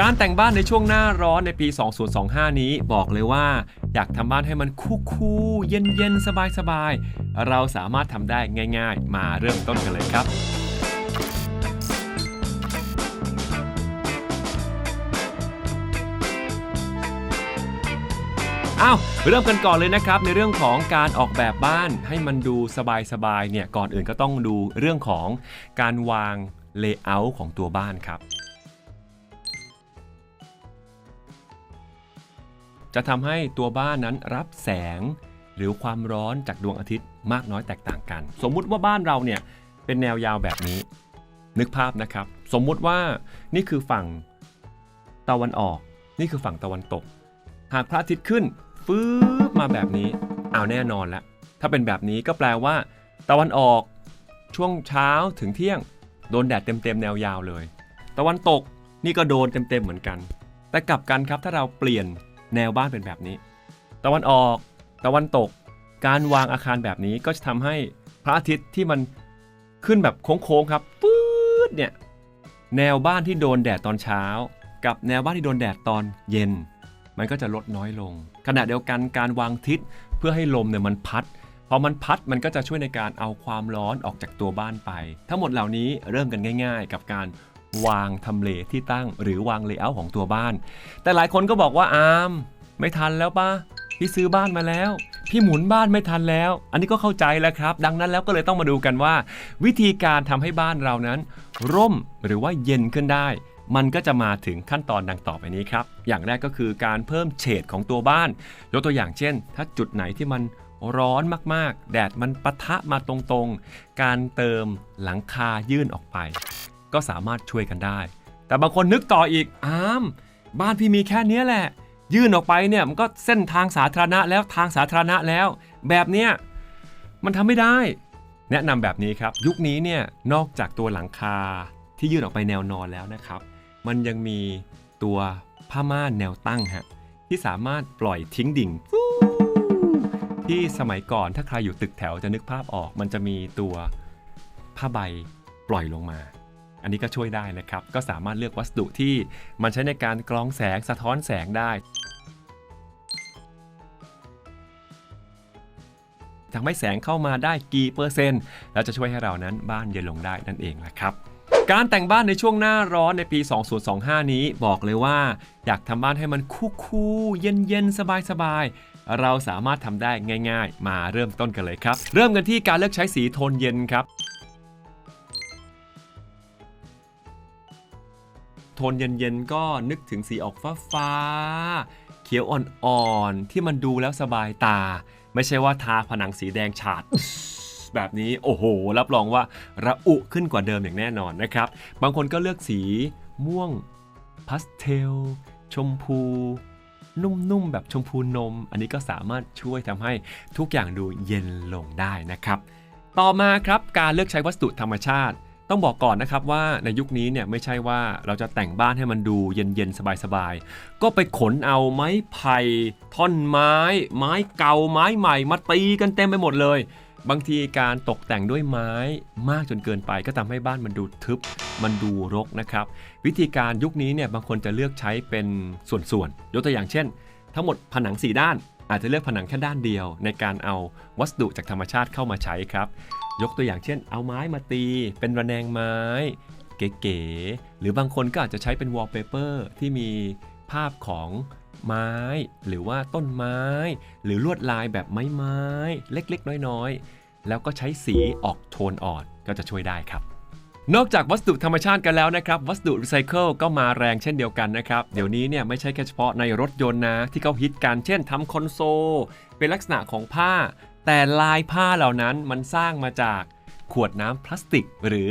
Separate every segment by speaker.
Speaker 1: การแต่งบ้านในช่วงหน้าร้อนในปี 2025 นี้บอกเลยว่า อยากทำบ้านให้มันคูลๆเย็นๆสบายๆเราสามารถทำได้ง่าย ๆ มาเริ่มต้นกันเลยครับ อ้าวเริ่มกันก่อนเลยนะครับในเรื่องของการออกแบบบ้านให้มันดูสบายๆเนี่ยก่อนอื่นก็ต้องดูเรื่องของการวางเลเยอร์ของตัวบ้านครับ จะทำให้ตัวบ้านนั้นรับแสง หรือความร้อนจากดวงอาทิตย์มากน้อยแตกต่างกัน สมมุติว่าบ้านเราเนี่ยเป็นแนวยาวแบบนี้ นึกภาพนะครับ สมมุติว่านี่คือฝั่งตะวันออก นี่คือฝั่งตะวันตก หากพระอาทิตย์ขึ้นฟืบมาแบบนี้เอาแน่นอนแล้วถ้าเป็นแบบนี้ก็แปลว่า ตะวันออกช่วงเช้าถึงเที่ยง โดนแดดเต็มๆแนวยาวเลย ตะวันตกนี่ก็โดนเต็มๆเหมือนกัน แต่กลับกันครับถ้าเราเปลี่ยน แนวบ้านเป็นแบบนี้ ตะวันออก ตะวันตก การวางอาคารแบบนี้ก็จะทำให้พระอาทิตย์ที่มันขึ้นแบบโค้งๆครับปื๊ดเนี่ยแนวบ้านที่โดนแดดตอนเช้า กับแนวบ้านที่โดนแดดตอนเย็น มันก็จะลดน้อยลง ขณะเดียวกันการวางทิศเพื่อให้ลมเนี่ยมันพัดพอมันพัดมันก็จะช่วยในการเอาความร้อนออกจากตัวบ้านไป ทั้งหมดเหล่านี้เริ่มกันง่าย ๆ กับการ วางทำเลที่ตั้งหรือวางเลเยอร์ของตัวบ้าน แต่หลายคนก็บอกว่าอามไม่ทันแล้วปะพี่ซื้อบ้านมาแล้ว พี่หมุนบ้านไม่ทันแล้ว อันนี้ก็เข้าใจแล้วครับ ดังนั้นแล้วก็เลยต้องมาดูกันว่า วิธีการทำให้บ้านเรานั้น ร่มหรือว่าเย็นขึ้นได้ มันก็จะมาถึงขั้นตอนดังต่อไปนี้ครับ อย่างแรกก็คือการเพิ่มเฉดของตัวบ้านยกตัวอย่างเช่น ถ้าจุดไหนที่มันร้อนมากๆ แดดมันปะทะมาตรงๆ การเติมหลังคายื่นออกไป ก็สามารถช่วยกันได้ แต่บางคนนึกต่ออีกอ้าม บ้านพี่มีแค่เนี้ยแหละ ยื่นออกไปเนี่ยมันก็เส้นทางสาธารณะแล้วทางสาธารณะแล้ว แบบเนี้ยมันทำไม่ได้ แนะนำแบบนี้ครับ ยุคนี้เนี่ยนอกจากตัวหลังคาที่ยื่นออกไปแนวนอนแล้วนะครับ มันยังมีตัวผ้าม่านแนวตั้งฮะที่สามารถปล่อยทิ้งดิ่งที่สมัยก่อนถ้าใครอยู่ตึกแถวจะนึกภาพออก มันจะมีตัวผ้าใบปล่อยลงมา อันนี้ก็ช่วยได้นะครับ ก็สามารถเลือกวัสดุที่มันใช้ในการกรองแสงสะท้อนแสงได้ทำให้แสงเข้ามาได้กี่เปอร์เซ็นต์ แล้วจะช่วยให้เรานั้นบ้านเย็นลงได้นั่นเองนะครับ การแต่งบ้านในช่วงหน้าร้อนในปี 2025 นี้บอกเลยว่า อยากทำบ้านให้มันคูลๆเย็นๆสบายๆเราสามารถทำได้ง่าย ๆ มาเริ่มต้นกันเลยครับ เริ่มกันที่การเลือกใช้สีโทนเย็นครับ โทนเย็นๆ ก็นึกถึงสีออกฟ้าฟ้า เขียวอ่อนๆ ที่มันดูแล้วสบายตา ไม่ใช่ว่าทาผนังสีแดงฉาด แบบนี้โอ้โห รับรองว่าระอุขึ้นกว่าเดิมอย่างแน่นอนนะครับ บางคนก็เลือกสีม่วงพาสเทล ชมพู นุ่มๆ แบบชมพูนม อันนี้ก็สามารถช่วยทำให้ทุกอย่างดูเย็นลงได้นะครับ ต่อมาครับการเลือกใช้วัสดุธรรมชาติ ต้องบอกก่อนนะครับว่าในยุคนี้เนี่ยไม่ใช่ว่าเราจะแต่งบ้านให้มันดูเย็นๆ สบายๆ ก็ไปขนเอาไม้ไผ่ท่อนไม้ ไม้เก่าไม้ใหม่มาตีกันเต็มไปหมดเลย บางทีการตกแต่งด้วยไม้มากจนเกินไป ก็ทำให้บ้านมันดูทึบ มันดูรกนะครับ วิธีการยุคนี้เนี่ยบางคนจะเลือกใช้เป็นส่วนๆยกตัวอย่างเช่น ทั้งหมดผนังสีด้าน อาจจะเลือกผนังแค่ด้านเดียว ในการเอาวัสดุจากธรรมชาติเข้ามาใช้ครับ ยกตัวอย่างเช่น เอาไม้มาตี เป็นระแนงไม้ เก๋ๆหรือบางคนก็อาจจะใช้เป็นวอลเปเปอร์ที่มีภาพของไม้ หรือว่าต้นไม้ หรือลวดลายแบบไม้ไม้ๆเล็กๆ น้อยๆ แล้วก็ใช้สีออกโทนอ่อนก็จะช่วยได้ครับ นอกจากวัสดุธรรมชาติกันแล้วนะครับ วัสดุรีไซเคิลก็มาแรงเช่นเดียวกันนะครับ เดี๋ยวนี้เนี่ยไม่ใช่แค่เฉพาะในรถยนต์นะ ที่เขาฮิตกันเช่นทำคอนโซล เป็นลักษณะของผ้า แต่ลายผ้าเหล่านั้นมันสร้างมาจากขวดน้ำพลาสติก หรือ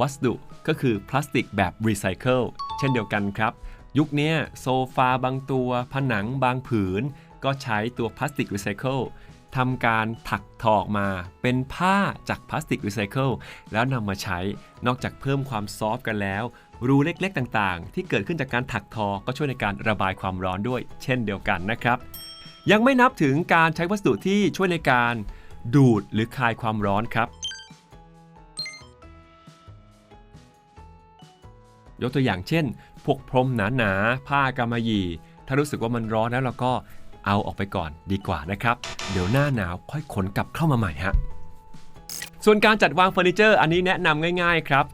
Speaker 1: วัสดุก็คือพลาสติกแบบรีไซเคิลเช่นเดียวกันครับ ยุคนี้โซฟาบางตัว ผนังบางผืน ก็ใช้ตัวพลาสติกรีไซเคิล ทำการถักทอออกมาเป็นผ้าจากพลาสติกรีไซเคิลแล้วนำมาใช้นอกจากเพิ่มความซอฟต์กันแล้ว รูเล็กๆต่างๆ ที่เกิดขึ้นจากการถักทอก็ช่วยในการระบายความร้อนด้วย เช่นเดียวกันนะครับ ยังไม่นับถึงการใช้วัสดุที่ช่วยในการดูดหรือคายความร้อนครับ ยกตัวอย่างเช่น พวกพรมหนาๆผ้ากำมะหยี่ ถ้ารู้สึกว่ามันร้อนแล้วเราก็ เอาออกไปก่อนดีกว่านะครับ เดี๋ยวหน้าหนาวค่อยขนกลับเข้ามาใหม่ฮะส่วนการจัดวางเฟอร์นิเจอร์อันนี้แนะนำง่าย ๆ ครับ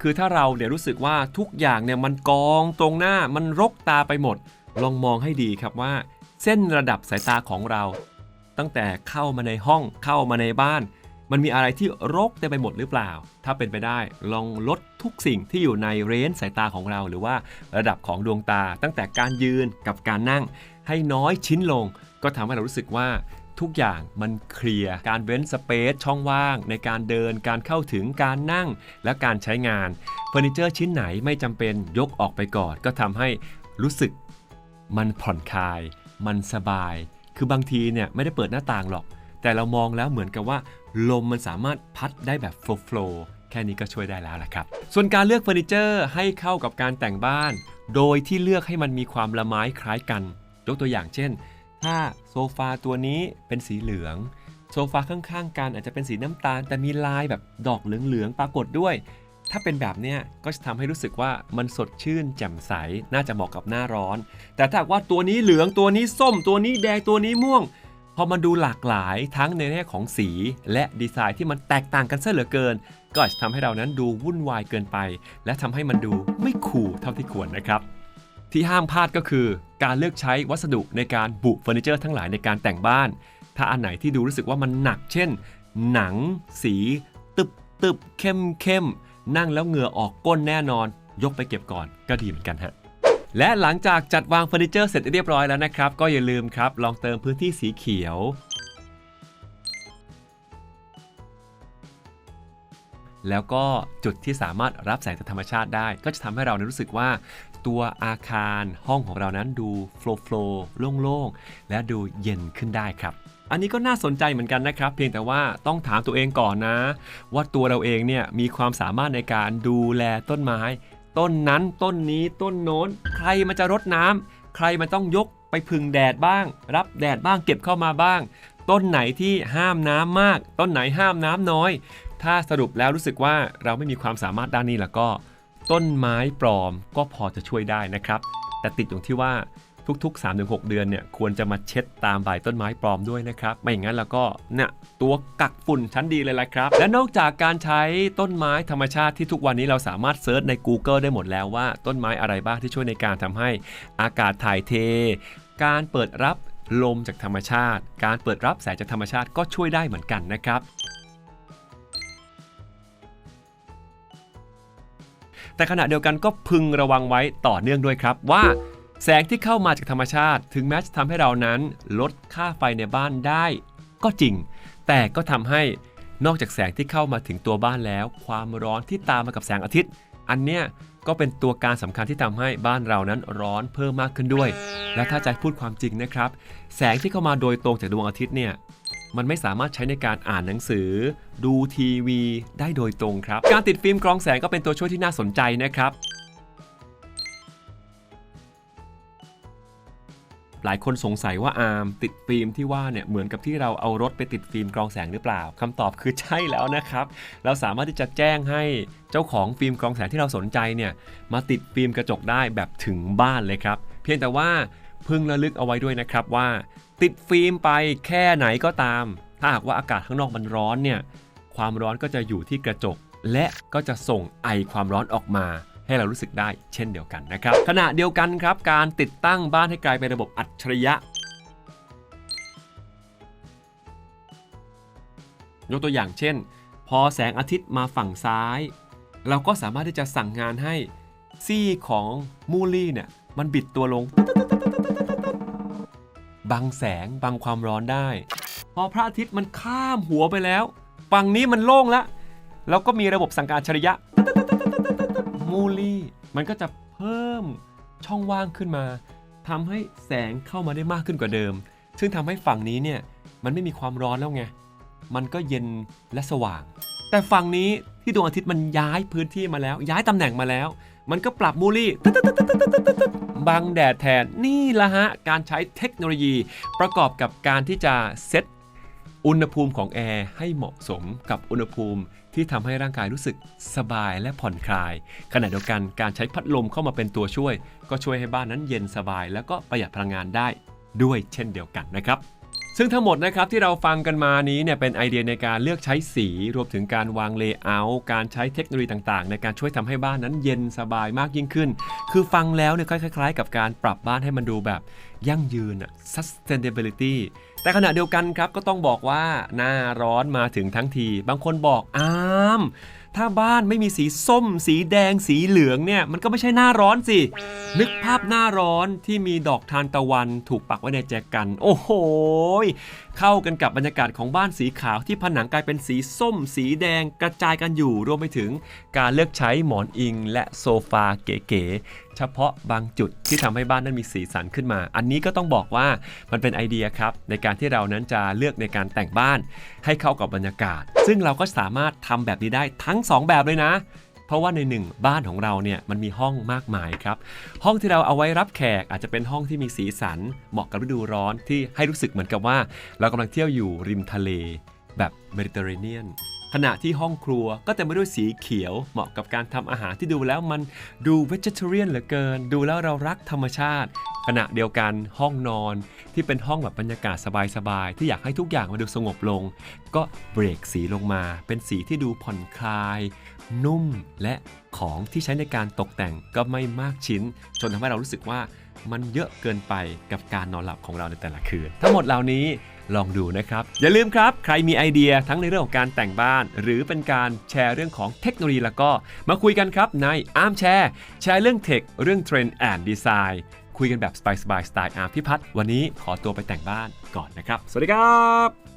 Speaker 1: คือถ้าเราเนี่ยรู้สึกว่าทุกอย่างเนี่ยมันกองตรงหน้ามันรกตาไปหมด ลองมองให้ดีครับว่า เส้นระดับสายตาของเรา ตั้งแต่เข้ามาในห้องเข้ามาในบ้าน มันมีอะไรที่รกเต็มไปหมดหรือเปล่า ถ้าเป็นไปได้ลองลดทุกสิ่งที่อยู่ในเรนจ์สายตาของเราหรือว่าระดับของดวงตา ตั้งแต่การยืนกับการนั่ง ให้น้อยชิ้นลง ก็ทำให้เรารู้สึกว่าทุกอย่างมันเคลียร์ การเว้นสเปซช่องว่าง ในการเดิน การเข้าถึง การนั่ง และการใช้งาน เฟอร์นิเจอร์ชิ้นไหนไม่จำเป็นยกออกไปก่อน ก็ทำให้รู้สึกมันผ่อนคลาย มันสบาย คือบางทีเนี่ยไม่ได้เปิดหน้าต่างหรอก แต่เรามองแล้วเหมือนกับว่าลมมันสามารถพัดได้แบบโฟล์แค่นี้ก็ช่วยได้แล้วละครับ ส่วนการเลือกเฟอร์นิเจอร์ให้เข้ากับการแต่งบ้าน โดยที่เลือกให้มันมีความละไม้คล้ายกัน ยกตัวอย่างเช่น ถ้าโซฟาตัวนี้เป็นสีเหลือง โซฟาข้างๆกันอาจจะเป็นสีน้ำตาล แต่มีลายแบบดอกเหลืองๆปรากฏด้วย ถ้าเป็นแบบเนี้ยก็จะทำให้รู้สึกว่ามันสดชื่นแจ่มใส น่าจะเหมาะกับหน้าร้อน แต่ถ้าว่าตัวนี้เหลืองตัวนี้ส้ม ตัวนี้แดงตัวนี้ม่วง พอมันดูหลากหลายทั้งในแง่ของสี และดีไซน์ที่มันแตกต่างกันซะเหลือเกิน ก็อาจจะทำให้เรานั้นดูวุ่นวายเกินไป และทำให้มันดูไม่คูลเท่าที่ควรนะครับ ที่ห้ามพลาดก็คือ การเลือกใช้วัสดุในการบุเฟอร์นิเจอร์ทั้งหลายในการแต่งบ้าน ถ้าอันไหนที่ดูรู้สึกว่ามันหนัก เช่น หนัง สี ตึบตึบเข้มเข้มนั่งแล้วเหงื่อออกก้นแน่นอน ยกไปเก็บก่อนก็ดีเหมือนกันฮะ และหลังจากจัดวางเฟอร์นิเจอร์เสร็จเรียบร้อยแล้วนะครับ ก็อย่าลืมครับ ลองเติมพื้นที่สีเขียว แล้วก็จุดที่สามารถรับแสงจากธรรมชาติได้ ก็จะทำให้เรารู้สึกว่าตัวอาคารห้องของเรานั้นดูโฟล์โฟล์โล่งๆ และดูเย็นขึ้นได้ครับอันนี้ก็น่าสนใจเหมือนกันนะครับ เพียงแต่ว่าต้องถามตัวเองก่อนนะ ว่าตัวเราเองเนี่ยมีความสามารถในการดูแลต้นไม้ ต้นนั้นต้นนี้ต้นโน้น ใครมันจะรดน้ำใครมันต้องยกไปพึ่งแดดบ้าง รับแดดบ้างเก็บเข้ามาบ้าง ต้นไหนที่ห้ามน้ำมาก ต้นไหนห้ามน้ำน้อย ถ้าสรุปแล้วรู้สึกว่าเราไม่มีความสามารถด้านนี้แล้วก็ ต้นไม้ปลอมก็พอจะช่วยได้นะครับ แต่ติดตรงที่ว่า ทุกๆ 3-6 เดือนเนี่ยควรจะมาเช็ดตามใบต้นไม้ปลอมด้วยนะครับ ไม่อย่างนั้นแล้วก็เนี่ยตัวกักฝุ่นชั้นดีเลยละครับ และนอกจากการใช้ต้นไม้ธรรมชาติที่ทุกวันนี้เราสามารถเซิร์ชใน Google ได้หมดแล้วว่าต้นไม้อะไรบ้างที่ช่วยในการทำให้อากาศถ่ายเท การเปิดรับลมจากธรรมชาติ การเปิดรับแสงจากธรรมชาติก็ช่วยได้เหมือนกันนะครับแต่ขณะเดียวกันก็พึงระวังไว้ต่อเนื่องด้วยครับว่า แสงที่เข้ามาจากธรรมชาติ ถึงแม้จะทำให้เรานั้นลดค่าไฟในบ้านได้ ก็จริง แต่ก็ทำให้นอกจากแสงที่เข้ามาถึงตัวบ้านแล้ว ความร้อนที่ตามมากับแสงอาทิตย์ อันเนี้ยก็เป็นตัวการสำคัญที่ทำให้บ้านเรานั้นร้อนเพิ่มมากขึ้นด้วย และถ้าจะพูดความจริงนะครับ แสงที่เข้ามาโดยตรงจากดวงอาทิตย์เนี่ยมันไม่สามารถใช้ในการอ่านหนังสือ ดูทีวี ได้โดยตรงครับ การติดฟิล์มกรองแสงก็เป็นตัวช่วยที่น่าสนใจนะครับ หลายคนสงสัยว่าอาร์มติดฟิล์มที่ว่าเนี่ยเหมือนกับที่เราเอารถไปติดฟิล์มกรองแสงหรือเปล่าคำตอบคือใช่แล้วนะครับ เราสามารถที่จะแจ้งให้เจ้าของฟิล์มกรองแสงที่เราสนใจเนี่ยมาติดฟิล์มกระจกได้แบบถึงบ้านเลยครับ เพียงแต่ว่าพึงระลึกเอาไว้ด้วยนะครับว่า ติดฟิล์มไปแค่ไหนก็ตาม ถ้าหากว่าอากาศข้างนอกมันร้อนเนี่ยความร้อนก็จะอยู่ที่กระจก และก็จะส่งไอความร้อนออกมา ให้เรารู้สึกได้เช่นเดียวกันนะครับ ขณะเดียวกันครับ การติดตั้งบ้านให้กลายเป็นระบบอัจฉริยะยกตัวอย่างเช่น พอแสงอาทิตย์มาฝั่งซ้าย เราก็สามารถที่จะสั่งงานให้ซี่ของมูลี่เนี่ยมันบิดตัวลง บังแสงบังความร้อนได้ พอพระอาทิตย์มันข้ามหัวไปแล้ว ฝั่งนี้มันโล่งแล้วแล้วก็มีระบบสั่งการอัจฉริยะ มูลี่ มันก็จะเพิ่มช่องว่างขึ้นมาทำให้แสงเข้ามาได้มากขึ้นกว่าเดิม ซึ่งทำให้ฝั่งนี้เนี่ยมันไม่มีความร้อนแล้วไง มันก็เย็นและสว่าง แต่ฝั่งนี้ที่ดวงอาทิตย์มันย้ายพื้นที่มาแล้ว ย้ายตำแหน่งมาแล้ว มันก็ปรับมูลี่ตึ๊ดๆๆๆๆบังแดดแทนนี่ละฮะ การใช้เทคโนโลยีประกอบกับการที่จะเซตอุณหภูมิของแอร์ให้เหมาะสมกับอุณหภูมิ ที่ที่ทำให้ร่างกายรู้สึกสบายและผ่อนคลาย ขณะเดียวกันการใช้พัดลมเข้ามาเป็นตัวช่วย ก็ช่วยให้บ้านนั้นเย็นสบาย แล้วก็ประหยัดพลังงานได้ด้วยเช่นเดียวกันนะครับซึ่งทั้งหมดนะครับที่เราฟังกันมานี้เนี่ยเป็นไอเดียในการเลือกใช้สี รวมถึงการวางเลเยอร์การใช้เทคโนโลยีต่างๆ ในการช่วยทำให้บ้านนั้นเย็นสบายมากยิ่งขึ้น คือฟังแล้วเนี่ยคล้ายๆ กับการปรับบ้านให้มันดูแบบยั่งยืนอะ sustainability แต่ขณะเดียวกันครับก็ต้องบอกว่าหน้าร้อนมาถึงทั้งที บางคนบอกอามถ้าบ้านไม่มีสีส้ม สีแดงสีเหลืองเนี่ย มันก็ไม่ใช่หน้าร้อนสิ นึกภาพหน้าร้อนที่มีดอกทานตะวันถูกปักไว้ในแจกัน โอ้โห เข้ากันกับบรรยากาศของบ้านสีขาวที่ผนังกลายเป็นสีส้ม สีแดงกระจายกันอยู่รวมไปถึงการเลือกใช้หมอนอิงและโซฟาเก๋ๆ เฉพาะบางจุดที่ทำให้บ้านนั้นมีสีสันขึ้นมา อันนี้ก็ต้องบอกว่ามันเป็นไอเดียครับในการที่เรานั้นจะเลือกในการแต่งบ้านให้เข้ากับบรรยากาศ ซึ่งเราก็สามารถทำแบบนี้ได้ทั้ง 2 แบบเลยนะเพราะว่าในหนึ่งบ้านของเราเนี่ยมันมีห้องมากมายครับ ห้องที่เราเอาไว้รับแขกอาจจะเป็นห้องที่มีสีสัน เหมาะกับฤดูร้อนที่ให้รู้สึกเหมือนกับว่า เรากำลังเที่ยวอยู่ริมทะเลแบบเมดิเตอร์เรเนียน ขณะที่ห้องครัวก็เต็มไปด้วยสีเขียวเหมาะกับการทำอาหารที่ดูแล้วมันดูเวจ e เ a เรียนเหลือเกิน ดูแล้วเรารักธรรมชาติ ขณะเดียวกันห้องนอนที่เป็นห้องแบบบรรยากาศสบายๆ ที่อยากให้ทุกอย่างมาดูสงบลง ก็เบรกสีลงมา เป็นสีที่ดูผ่อนคลาย นุ่มและของที่ใช้ในการตกแต่งก็ไม่มากชิ้น จนทำให้เรารู้สึกว่า มันเยอะเกินไปกับการนอนหลับของเราในแต่ละคืน ทั้งหมดเหล่านี้ลองดูนะครับ อย่าลืมครับ ใครมีไอเดียทั้งในเรื่องของการแต่งบ้าน หรือเป็นการแชร์เรื่องของเทคโนโลยีแล้วก็ มาคุยกันครับในอาร์มแชร์แชร์เรื่องเทค เรื่องเทรนด์แอนด์ดีไซน์คุยกันแบบสบายๆสไตล์อาร์มพิพัฒน์วันนี้ขอตัวไปแต่งบ้านก่อนนะครับ สวัสดีครับ